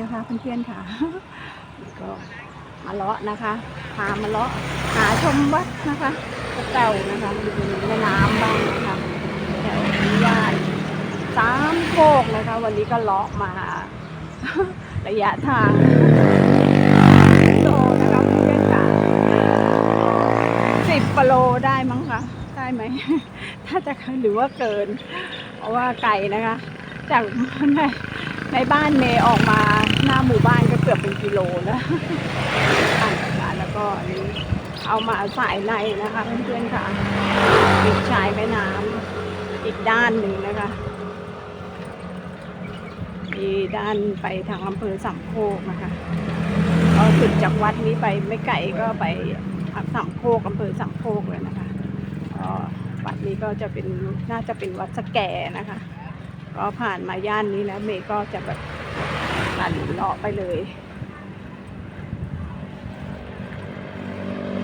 นะคะเพื่อนๆค่ะ ก็มาเลาะนะคะ พามาเลาะหาชมวัดนะคะเก่านะคะในแม่น้ำบ้างนะคะแถวนิยายสามโคกนะคะ วันนี้ก็เลาะมาระยะทางโลนะคะเพื่อนๆค่ะสิบกิโลได้มั้งคะได้ไหมถ้าจะหรือว่าเกิน เพราะว่าไกลนะคะ จากใน ในบ้านเมย์ออกมาหน้าหมู่บ้านก็เกือบเป็นกิโลแล้วต่างกันแล้วก็นี้เอามาสายในนะคะเพื่อนๆค่ะปิดชายแม่น้ำอีกด้านหนึ่งนะคะมีด้านไปทางอำเภอสามโคกนะคะก็สุดจากวัดนี้ไปไม่ไกลก็ไปสามโคกอำเภอสามโคกเลยนะคะวัดนี้ก็จะเป็นน่าจะเป็นวัดสแกนะคะ ก็ผ่านมาย่านนี้แล้วเมย์ก็จะแบบตัดเลาะไปเลย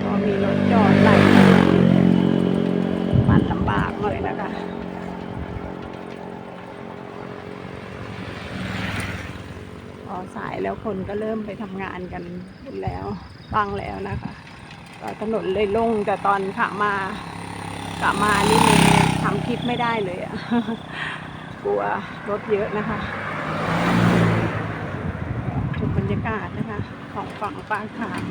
ก็มีรถจอดไหลปั่นลำบากหน่อยนะคะพอสายแล้วคนก็เริ่มไปทำงานกันแล้วบ้งแล้วนะคะก็ถนนเลยลงแต่ตอนขามาขามานี่เมย์ทำคลิปไม่ได้เลยอะ กลัวรถเยอะนะคะชมบรรยากาศนะคะ ของฝั่งปางขาม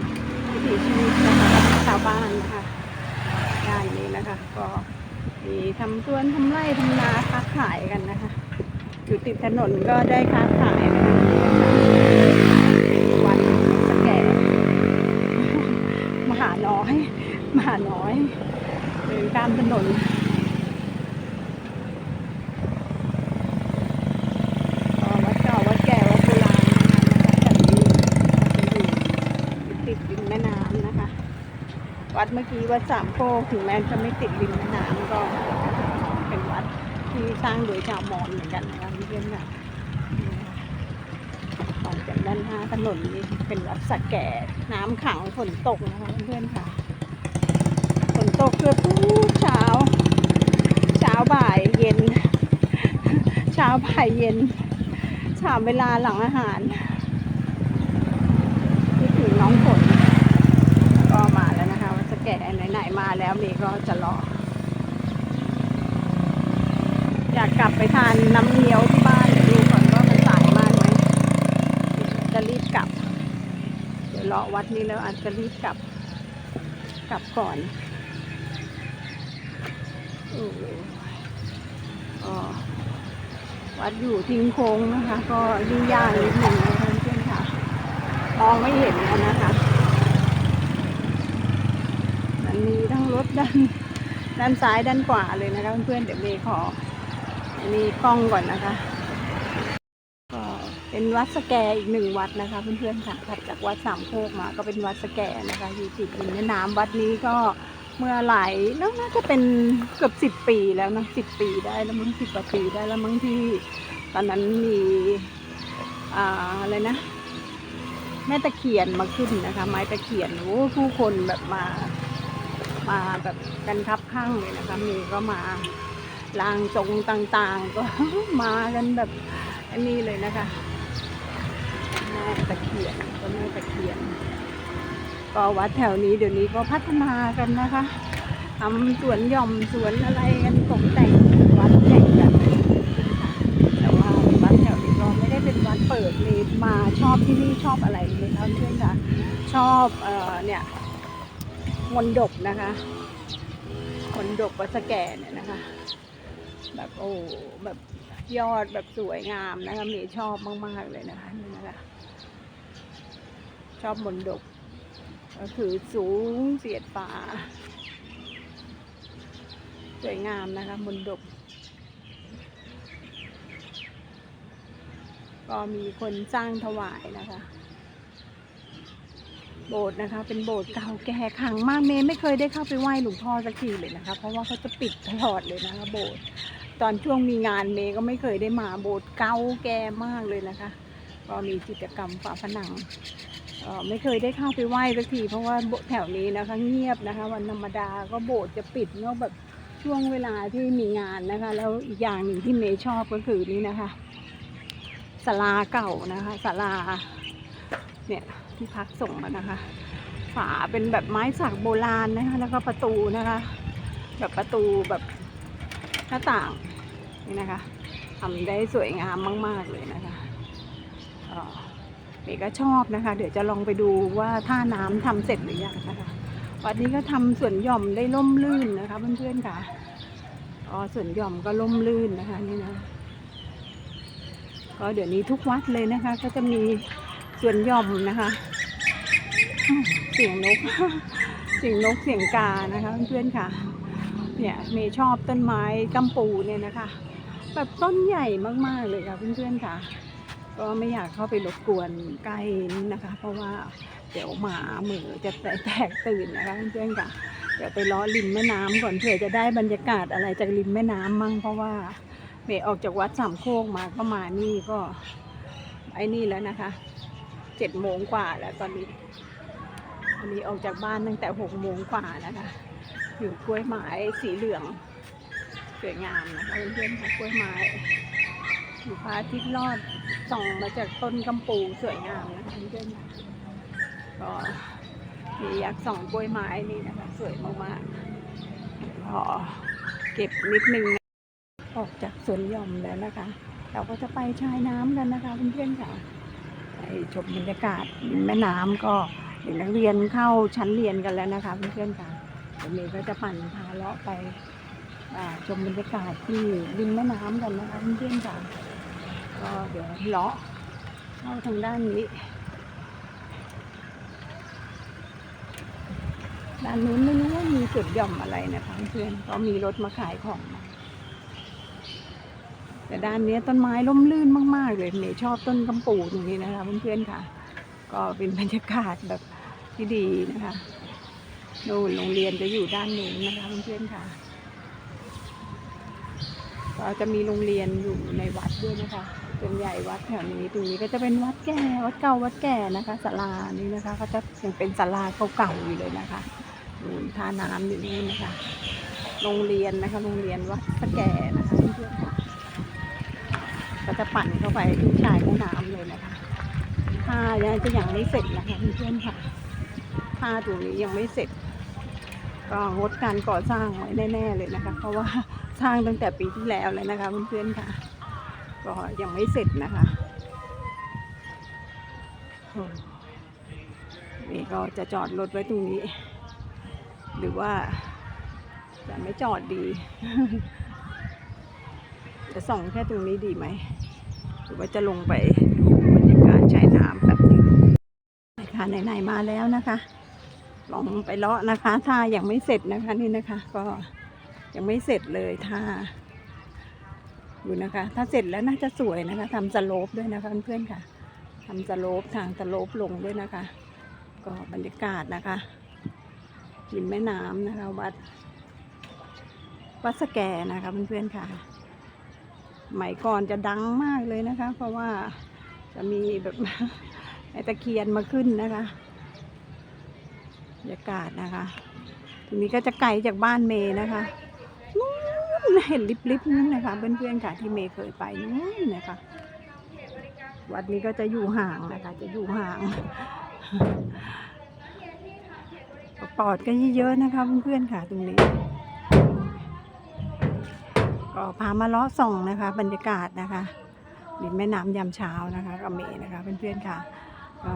วิถีชีวิตนะคะชาวบ้านนะคะย่านนี้นะคะ ก็มีทำสวนทำไร่ทำนาค้าขายกันนะคะ อยู่ติดถนนก็ได้ค้าขายนะคะวันสแก่ มหาน้อย มหาน้อยเดินตามถนน ก็วัดเก่าวัดแก่วัดโบราณนะคะแบบนี้จะอยู่ติด ริมแม่น้ำนะคะ วัดเมื่อกี้วัดสามโคกถึงแม้จะไม่ติดริมแม่น้ำก็เป็นวัดที่สร้างโดยชาวมอญเหมือนกันนะคะเพื่อนๆค่ะนี่นะคะออกจากด้านหน้าถนนนี้เป็นวัดสะแก่น้ำขังฝนตกนะคะเพื่อนๆค่ะฝนตกเกือบทุกเช้า เช้าบ่ายเย็น เช้าบ่ายเย็นถามเวลาหลังอาหารที่ถึงน้องฝนก็มาแล้วนะคะว่าจะ แก่ไหนๆมาแล้วเมย์ก็จะรออยากกลับไปทานน้ำเงี้ยวที่บ้านดูก่อนว่ามันสายมากไหมจะรีบกลับ เดี๋ยวรอวัดนี้แล้วอาจจะรีบกลับ กลับก่อนอวัดอยู่ทิ้งโค้งนะคะ ก็ยิ่งยากนิดหนึ่งนะเพื่อนค่ะมองไม่เห็นแล้วนะคะ มันมีทั้ง รถด้านด้านซ้ายด้านขวาเลยนะคะเพื่อนๆเดี๋ยวเมย์ขออันนี้กล้องก่อนนะคะก็เป็นวัดสแกอีกหนึ่งวัดนะคะ เพื่อนๆค่ะถัดจากวัดสามโคกมา ก็เป็นวัดสแกนะคะอยู่ติดริมแม่น้ำวัดนี้ก็เมื่อหลายน่าจะเป็นเกือบสิบปีแล้วนะสิบปีได้แล้วมั้งสิบกว่าปีได้แล้วมั้งที่ตอนนั้นมีอ่าอะไรนะ แม่ตะเคียนมาขึ้นนะคะ ไม้ตะเคียนโอ้ผู้คนแบบมา มาแบบกันคับข้างเลยนะคะ มีก็มาลางจงต่างๆ ก็มากันแบบอันนี้เลยนะคะแม่ตะเคียนก็แม่ตะเคียน ก็วัดแถวนี้เดี๋ยวนี้ก็พัฒนากันนะคะทำสวนหย่อมสวนอะไรกันตกแต่งวัดแต่งกันแต่ว่าวัดแถวนี้ก็ไม่ได้เป็นวัดเปิดเลยมาชอบที่นี่ชอบอะไรเลยนะเพื่อนค่ะชอบเอ่อเนี่ย มนดบนะคะ มนดบวัดสแกเนี่ยนะคะ แบบโอ้แบบยอดแบบสวยงามนะคะเมย์ชอบมาก ๆ เลยนะคะนี่นะคะชอบมนดบก็คือสูงเสียดฟ้าสวยงามนะคะมนดบก็มีคนสร้างถวายนะคะ โบสถ์นะคะ เป็นโบสถ์เก่าแก่ขังมากเมย์ไม่เคยได้เข้าไปไหว้หลวงพ่อสักทีเลยนะคะ เพราะว่าเขาจะปิดตลอดเลยนะคะโบสถ์ตอนช่วงมีงานเมย์ก็ไม่เคยได้มาโบสถ์เก่าแก่มากเลยนะคะ ก็มีกิจกรรมฝาผนังไม่เคยได้เข้าไปไหว้สักทีเพราะว่าโบสถ์แถวนี้นะคะเงียบนะคะ วันธรรมดาก็โบสถ์จะปิดเมื่อแบบช่วงเวลาที่มีงานนะคะ แล้วอีกอย่างหนึ่งที่เมย์ชอบก็คือนี่นะคะศาลาเก่านะคะศาลา เนี่ยที่พักส่งมานะคะ ฝาเป็นแบบไม้สักโบราณนะคะแล้วก็ประตูนะคะ แบบประตูแบบหน้าต่างนี่นะคะทำได้สวยงามมาก ๆเลยนะคะเมก็ชอบนะคะ เดี๋ยวจะลองไปดูว่าท่าน้ำทำเสร็จหรือยังนะคะวันนี้ก็ทำสวนหย่อมได้ล่มลื่นนะคะเพื่อนๆค่ะอ๋อสวนหย่อมก็ล่มลื่นนะคะนี่นะก็เดี๋ยวนี้ทุกวัดเลยนะคะ ก็จะมี สวนย่อมนะคะ เสียงนก เสียงนกเสียงกานะคะเพื่อนๆค่ะ เนี่ยเมย์ชอบต้นไม้กัมปูเนี่ยนะคะ แบบต้นใหญ่มากๆเลยค่ะเพื่อนๆค่ะ ก็ไม่อยากเข้าไปรบกวนใกล้นี้นะคะ เพราะว่าเดี๋ยวหมาเหมือจะแตกตื่นนะคะเพื่อนๆค่ะเดี๋ยวไปล้อริมแม่น้ำก่อนเผื่อจะได้บรรยากาศอะไรจากริมแม่น้ำมั่งเพราะว่าเมย์ออกจากวัดสามโคกมาก็มานี่ก็ไอ้นี่แล้วนะคะ เจ็ดโมงกว่าแล้วตอนนี้วันนี้ออกจากบ้านตั้งแต่หกโมงกว่านะคะอยู่กล้วยไม้สีเหลืองสวยงามนะคะเพื่อนๆค่ะกล้วยไม้อยู่พระอาทิตย์รอดส่องมาจากต้นกำปูสวยงามนะคะเพื่อนๆก็มีอยากส่องกล้วยไม้นี่นะคะสวยมากๆก็เก็บนิดนึงออกจากสวนหย่อมแล้วนะคะ เราก็จะไปชายน้ำกันนะคะเพื่อนๆค่ะ ชมบรรยากาศริมแม่น้ำก็เด็กนักเรียนเข้าชั้นเรียนกันแล้วนะคะเพื่อนๆค่ะเดี๋ยวเมย์ก็จะปั่นพาเลาะไปชมบรรยากาศที่ริมแม่น้ำกันนะคะเพื่อนๆค่ะก็เดี๋ยวเลาะเข้าทางด้านนี้ ด้านนู้นไม่รู้ว่ามีจุดหย่อมอะไรนะคะเพื่อนก็มีรถมาขายของมา แต่ด้านนี้ต้นไม้ร่มรื่นมาก ๆ เลยเมย์ชอบต้นกำปูตรงนี้นะคะเพื่อนๆค่ะ ก็เป็นบรรยากาศแบบที่ดีนะคะนู่นโรงเรียนจะอยู่ด้านนู้นนะคะเพื่อนๆค่ะก็จะมีโรงเรียนอยู่ในวัดด้วยนะคะส่วนใหญ่วัดแถวนี้ตรงนี้ก็จะเป็นวัดแก่วัดเก่าวัดแก่นะคะศาลานี้นะคะก็จะยังเป็นศาลาเก่าๆอยู่เลยนะคะนู่นท่าน้ำอยู่นี่นนะคะ โรงเรียนนะคะ โรงเรียนวัดสแก่นะคะเพื่อนๆค่ะ ก็จะปั่นเข้าไปที่ชายแม่น้ำเลยนะคะท่ายังจะยังไม่เสร็จนะคะเพื่อนๆค่ะท่าตรงนี้ยังไม่เสร็จ ก็งดการก่อสร้างไว้แน่ๆเลยนะคะ เพราะว่าสร้างตั้งแต่ปีที่แล้วเลยนะคะเพื่อนๆค่ะ ก็ยังไม่เสร็จนะคะนี่ก็จะจอดรถไว้ตรงนี้ หรือว่าจะไม่จอดดี จะส่องแค่ตรงนี้ดีไหม หรือว่าจะลงไปดูบรรยากาศชายน้ำแบบนึงค่ะไหนๆมาแล้วนะคะ ลองไปเลาะนะคะ ถ้ายังไม่เสร็จนะคะนี่นะคะ ก็ยังไม่เสร็จเลยถ้าดูนะคะ ถ้าเสร็จแล้วน่าจะสวยนะคะทำสโลปด้วยนะคะเพื่อนๆค่ะทำสโลปทางสโลปลงด้วยนะคะ ก็บรรยากาศนะคะริมแม่น้ำนะคะ วัดวัดสแกนะคะเพื่อนๆค่ะ มัยก่อนจะดังมากเลยนะคะ เพราะว่าจะมีแบบไอตะเคียนมาขึ้นนะคะบรรยากาศนะคะทีนี้ก็จะไกลจากบ้านเมย์นะคะนู้นเห็นลิบๆนั่นนะคะ เพื่อนๆค่ะที่เมย์เคยไปนู้นนะคะวัดนี้ก็จะอยู่ห่างนะคะ จะอยู่ห่างปอดก็เยอะๆนะคะเพื่อนๆค่ะตรงนี้ ก็พามาลาะส่องนะคะ บรรยากาศนะคะริมแม่น้ำยามเช้านะคะกับเมย์นะคะเพื่อนๆค่ะก็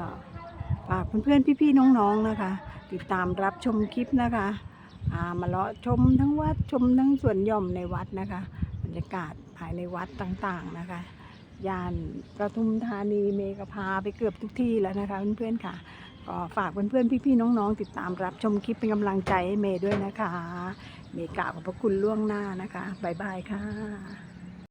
ฝากเพื่อนๆพี่ๆน้องๆนะคะ ติดตามรับชมคลิปนะคะพามาเลาะชมทั้งวัดชมทั้งสวนหย่อมในวัดนะคะ บรรยากาศภายในวัดต่างๆนะคะย่านประทุมธานีเมย์ก็พาไปเกือบทุกที่แล้วนะคะเพื่อนๆค่ะก็ฝากเพื่อนๆพี่ๆน้องๆ ติดตามรับชมคลิปเป็นกำลังใจให้เมย์ด้วยนะคะ เมย์กราวขอบพระคุณล่วงหน้านะคะ บ๊ายบายค่ะ